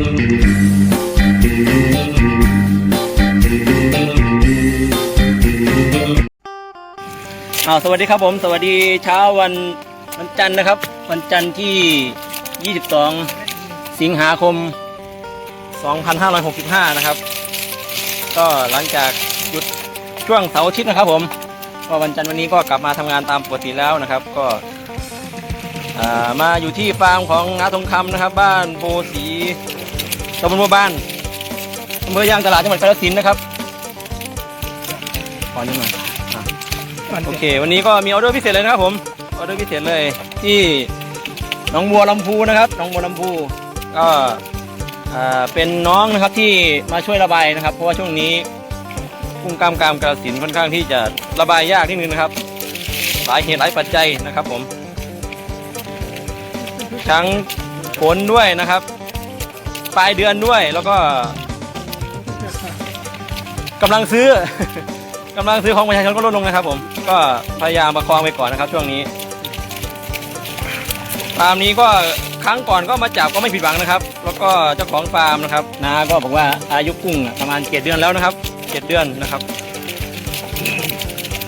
อาสวัสดีครับผม สวัสดีเช้าวันวันจันทร์นะครับ วันจันทร์ที่ 22 สิงหาคม 2565 นะครับ ก็หลังจากหยุดช่วงเสาร์อาทิตย์นะครับผมก็วันจันทร์วันนี้ก็กลับมาทำงานตามปกติแล้วนะครับ ก็มาอยู่ที่ฟาร์มของนาทองคำนะครับ บ้านโพสี ตำบลบัวบ้านอำเภอยางตลาดจังหวัดกาฬสินธุ์นะครับขอนิดหน่อยโอเค วันนี้ก็มีออเดอร์พิเศษเลยนะครับผมออเดอร์พิเศษเลย ที่หน้องบัวลำพูนะครับหน้องบัวลำพูก็อ่าเป็นน้องนะครับที่มาช่วยระบายนะครับ เพราะว่าช่วงนี้กุ้งกล้ามกรามกระสินค่อนข้างที่จะระบายยากนิดนึงนะครับหลายเหตุหลายปัจจัยนะครับผม ทั้งฝนด้วยนะครับ ปลายเดือนด้วยแล้วก็กำลังซื้อ กำลังซื้อของประชาชนก็ลดลงนะครับ ผม ก็พยายามประคองไปก่อนนะครับ ช่วงนี้ฟาร์มนี้ก็ครั้งก่อนก็มาจับก็ไม่ผิดหวังนะครับ แล้วก็เจ้าของฟาร์มนะครับนาก็บอกว่าอายุกุ้งอะประมาณเจ็ดเดือนแล้วนะครับเจ็ดเดือนนะครับ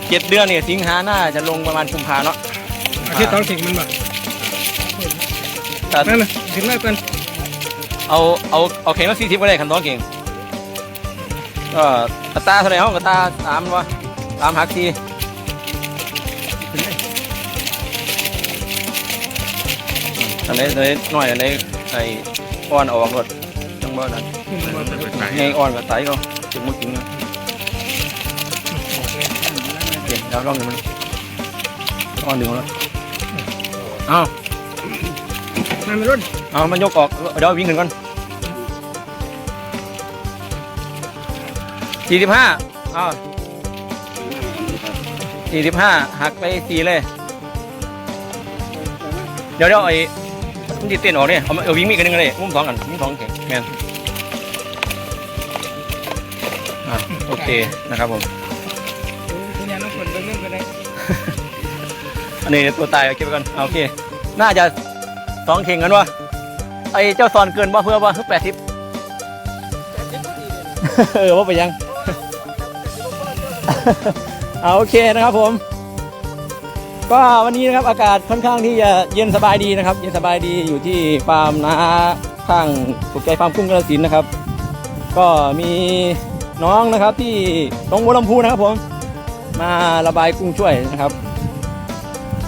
เจ็ดเดือนเนี่ยสิงหาหน้าจะลงประมาณกุมภาเนาะอาทิตย์ต้องถึงมันบ่แต่นั่นน่ะถึงแล้วกัน เอาเอาเอาเข่งละสี่สิบก็ได้ขันต้องเก่งก็กระตาเท่าไหร่ห้องกระตาสามวะสามหักทีอันนี้อันนี้หน่อยอันนี้ไอ้อ่อนออกรถจังบ่นั้นไงอ่อนกับไตก็จึงมุดจริงนะเก่งแล้วลองดูมันอ่อนดึงแล้วเอาว นั่นไม่รุ่นเอามันยกออกเดี๋ยววิ่งขึ้นก่อนสี่สิบห้าเอาสี่สิบห้าหักไปสี่เลย เดี๋ยวเดี๋ยวไอ้มันจะเต้นออกเนี่ยเอามาเอาวิ่งมีกันหนึ่งเลยมุมสองกันมุมสองเก่งแมนอะโอเคนะครับผมคุณยายน้องฝนเรื่องก็ได้อันนี้ตัวตายเอาเก็บไว้ก่อนเอาโอเค น่าจะ สองเข่งกันวะไอ้เจ้าซอนเกินว่าเพื่อว่าแปดทิปเออว่าไปยัง เอาโอเคนะครับผม ก็วันนี้นะครับอากาศค่อนข้างที่จะเย็นสบายดีนะครับ เย็นสบายดีอยู่ที่ฟาร์มนาข้างสุกใจฟาร์มกุ้งกระสินธุ์นะครับ ก็มีน้องนะครับที่หนองบัวลำพูนะครับผม มาระบายกุ้งช่วยนะครับ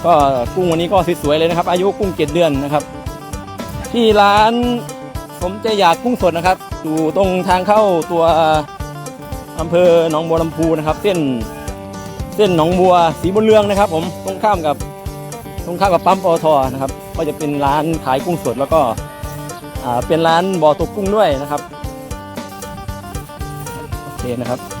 ก็กุ้งวันนี้ก็สวยๆเลยนะครับ อายุกุ้งเจ็ดเดือนนะครับ ที่ร้านผมจะอยากกุ้งสดนะครับ อยู่ตรงทางเข้าตัวอำเภอหนองบัวลำพูนะครับ เส้นเส้นหนองบัวสีบุญเรืองนะครับ ผมตรงข้ามกับตรงข้ามกับปั๊มปตทนะครับ ก็จะเป็นร้านขายกุ้งสดแล้วก็เป็นร้านบ่อตกกุ้งด้วยนะครับโอเคนะครับ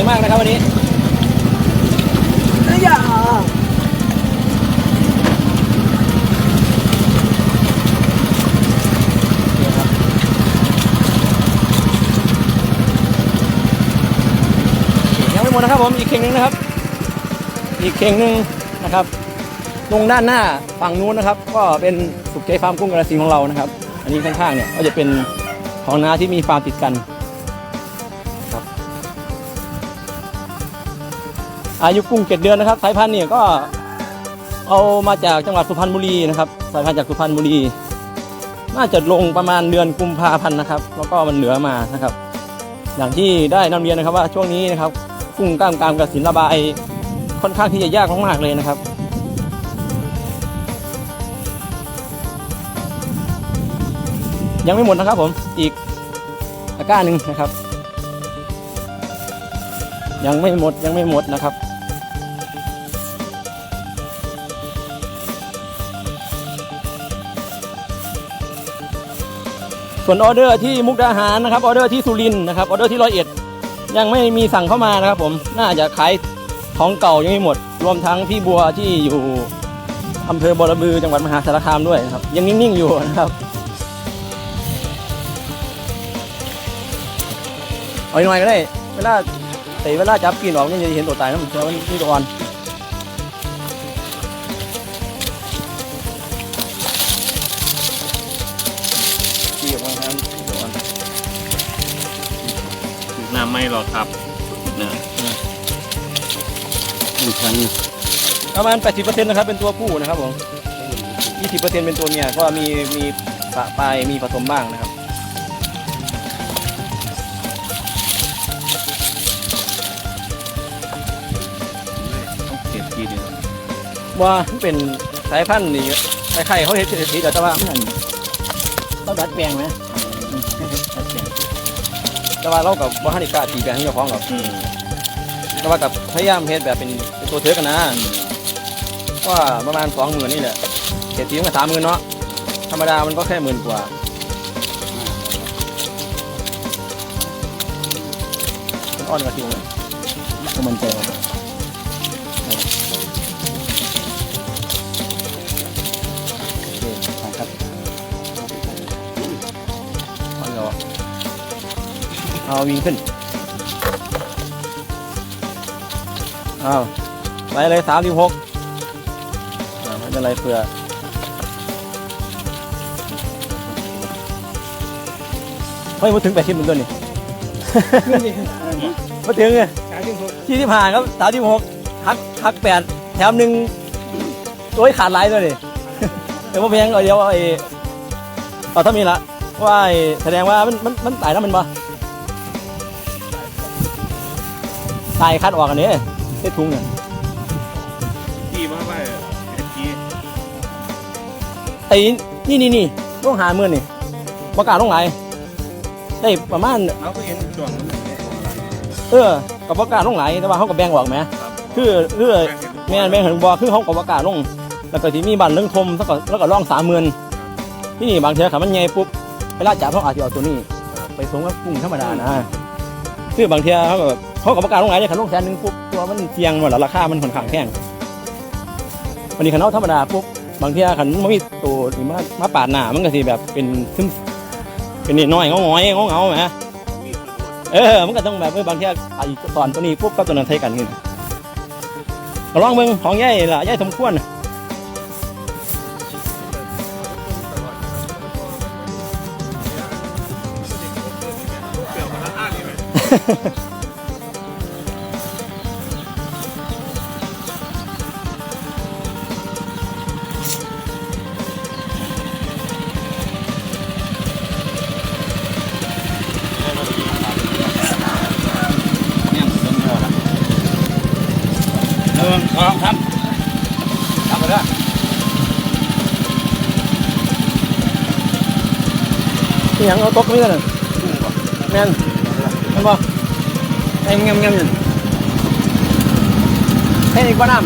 ครับผมกุ้งสวยมากนะครับวันนี้อย่ายังไม่หมดนะครับผมอีกเข่งหนึงนะครับ อีกเข่งหนึงนะครับ ตรงด้านหน้าฝั่งนู้นนะครับ ก็เป็นสุขใจฟาร์มกุ้งกระสินของเรานะครับ อันนี้ข้างๆเนี่ยก็จะเป็นของนาที่มีฟาร์มติดกัน อายุกุ้งเจ็ดเดือนนะครับ สายพันธุ์เนี่ยก็เอามาจากจังหวัดสุพรรณบุรีนะครับ สายพันธุ์จากสุพรรณบุรี น่าจะลงประมาณเดือนกุมภาพันธ์นะครับ แล้วก็มันเหลือมานะครับ อย่างที่ได้นำเรียนนะครับว่าช่วงนี้นะครับกุ้งกล้ามกรามกระสินระบายค่อนข้างที่จะยากมากๆเลยนะครับยังไม่หมดนะครับผม อีกตะกร้าหนึ่งนะครับ ยังไม่หมดยังไม่หมดนะครับ ส่วนออเดอร์ที่มุกดาหารนะครับออเดอร์ที่สุรินทร์นะครับออเดอร์ที่ร้อยเอ็ดยังไม่มีสั่งเข้ามานะครับ ผมน่าจะขายของเก่ายังไม่หมด รวมทั้งพี่บัวที่อยู่อำเภอบอระบือจังหวัดมหาสารคามด้วยนะครับ ยังนิ่งๆอยู่นะครับเอาอีกหน่อยก็ได้เวลาแต่เวลาจับกินออกนี่จะเห็นตัวตายนะมันจะมันนี่ตัวอ่อน นน้ำไม่หรอกครับนะอีกครั้งประมาณ 80%นะครับ เป็นตัวผู้นะครับผม20%เป็นตัวเมีย ก็มีมีปะปลายมีผสมบ้างนะครับ ต้องเก็บทีเดียวว่ามันเป็นสายพันธุ์นี่คล้ายๆเขาเห็นสีแต่ว่ามันต้องดัดแปลงไหมอืมดัดแปลง แต่ว่าเรากับว่าฮันิกล้าตีแปลงให้เจ้าของหรอกอืมแต่ว่ากับพยายามเฮ็ดแบบเป็นเป็นตัวเทือกกันนะว่าประมาณสองหมื่นนี่แหละเศรษฐีมันก็สามหมื่นเนาะธรรมดามันก็แค่หมื่นกว่ามันอ่อนกว่าจริงเลยก็มันใจเราโอ เอาวิ่งขึ้นอ้าวไปเลยสามสิบหกไม่เป็นไรเผื่อเฮ้ยมาถึงแปดสิบหนึ่งตัวนี่มาถึงไงสามสิบหกที่ที่ผ่านครับสามสิบหกหักหักแปดแถมหนึ่งตัวขาดหลายตัวนี่แต่ว่าเพียงเอาเดียวเอาไอ้เอาถ้ามีละว่าไอ้แสดงว่ามันมันมันตายแล้วมันบ่ ตายคัดออกอันนี้ไอ้ถุงเนี่ยที่มาไปเอ็ดกี้ไอ้นี่นี่นี่ต้องหาเมื่อนี่ประกล้าศต้องไหลายได้ประมาณเอาก็เห็นช่วงนั้นเนี่ยเออกับประกล้าศต้องไหลายแต่ว่าเขากับแบ่งออกไหมครับคือคือแม่นแม่นเห็นบอคือเขากับประกล้าศลงแล้วก็ที่มีบันเรื่องทมแล้วก็แล้วก็ร่องสามหมื่นที่นี่บางเทีขามันใหญ่ปุ๊บเวลาจับเขาอาจจะเอาตัวนี้ ไปสงกับกุ้งธรรมดานะคือบางเทีเขาก็แบบ เขากับประกาศลงไหลายเนี่ยขันลงแสนหนึ่งปุ๊บตัวมันเทียงหมดแล้วราคามันค่อนข้างแพงวันนี้ขันเอาธรรมดาปุ๊บบางเทีขันมันมีตัวนี่มามาปาดหน้ามันก็สิแบบเป็นซึมเป็นนิดหน้อยงอๆงอเงาไหมเออมันก็ต้องแบบบางทีไอ้ตอนตัวนี้ปุ๊บก็ตัวนั้นใช้กันขึ้นก็ลองมึงของย่ายล่ะย่ายสมควรน่ะเปลี่า นี่ไหมหนึ่งสองสามทำไปด้วยนี่ยังเอาตกนี่กันน่ะแม่นแม่นบ่ไอ้เงี้ยเงี้ยอยู่ให้อีกว่าน้ำ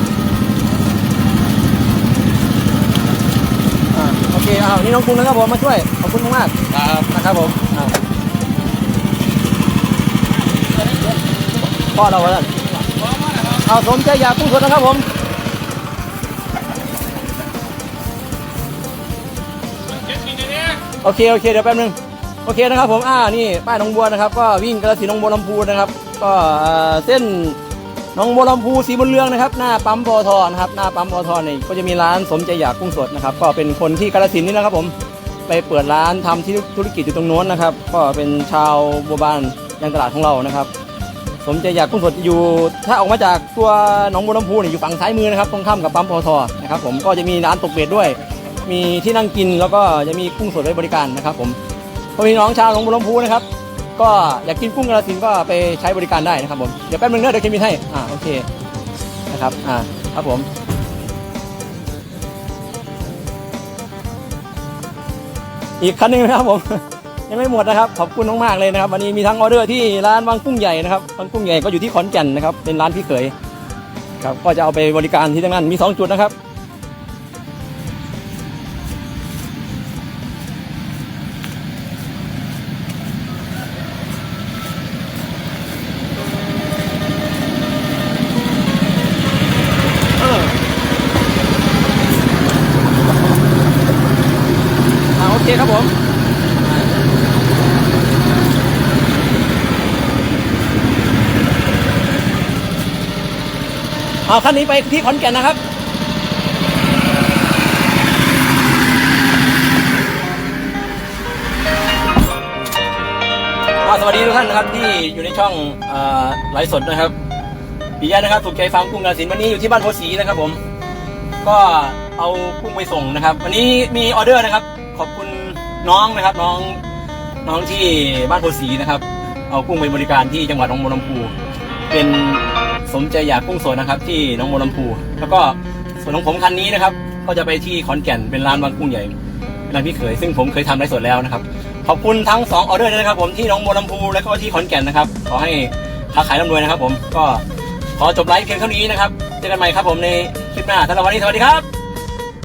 อ่าโอเคเอานี่น้องกุ้งนะครับผมมาช่วย ขอบคุณมากๆครับนะครับผมอ่าพ่อเราแล้ว เอาสมใจอยากกุ้งสดนะครับผมโอเคโอเคเดี๋ยวแป๊บนึงโอเคนะครับผมอ่านี่ป้ายหนองบัวนะครับ ก็วิ่งกระสีหนองบัวลำพูนะครับ ก็เส้นหนองบัวลำพูสีบุญเรืองนะครับ หน้าปั๊มปอทอนะครับหน้าปั๊มปอทอนี่ก็จะมีร้านสมใจอยากกุ้งสดนะครับ ก็เป็นคนที่กระสินนี่นะครับผมไปเปิดร้านทำที่ธุรกิจอยู่ตรงโน้นนะครับ ก็เป็นชาวบัวบานยังตลาดของเรานะครับ ผมจะอยากกุ้งสดอยู่ถ้าออกมาจากตัวหนองบัวลำพูเนี่ยอยู่ฝั่งซ้ายมือนะครับตรงข้ามกับปั๊มปอทนะครับผมก็จะมีร้านตกเบ็ดด้วย มีที่นั่งกินแล้วก็จะมีกุ้งสดไว้บริการนะครับผมพอมีน้องชาวหนองบัวลำพูนะครับก็อยากกินกุ้งกระสินก็ไปใช้บริการได้นะครับผมเดี๋ยวแป๊บนึงนะเดี๋ยวเคมีให้อ่าโอเคนะครับอ่าครับผมอีกคันหนึงนะครับผม ยังไม่หมดนะครับ ขอบคุณมากๆเลยนะครับ วันนี้มีทั้งออเดอร์ที่ร้านบางกุ้งใหญ่นะครับบางกุ้งใหญ่ก็อยู่ที่ขอนแก่นนะครับ เป็นร้านพี่เขยครับก็จะเอาไปบริการที่ทั้งนั้นมีสองจุดนะครับอ่าโอเคครับผม เอาคันนี้ไปที่ขอนแก่นนะครับ สวัสดีทุกท่านนะครับที่อยู่ในช่องอไลฟ์สดนะครับปียะนะครับถูกใจฟาร์มกุ้งกาสินวันนี้อยู่ที่บ้านโพสีนะครับผม ก็เอากุ้งไปส่งนะครับ วันนี้มีออเดอร์นะครับ ขอบคุณน้องนะครับ น้องน้องที่บ้านโพสีนะครับ เอากุ้งไปบริการที่จังหวัดหนองบัวลำพูเป็น สมใจอยากกุ้งสดนะครับ ที่หนองบัวลำพูแล้วก็ส่วนของผมคันนี้นะครับ ก็จะไปที่ขอนแก่นเป็นร้านบางกุ้งใหญ่เป็นร้านพี่เขยซึ่งผมเคยทำได้สดแล้วนะครับ ขอบคุณทั้งสองออเดอร์เลยนะครับ ผมที่หนองบัวลำพูและก็ที่ขอนแก่นนะครับขอให้ค้าขายร่ำรวยนะครับ ผมก็ขอจบไลฟ์เพียงเท่านี้นะครับเจอกันใหม่ครับผมในคลิปหน้าสำหรับวันนี้สวัสดีครับ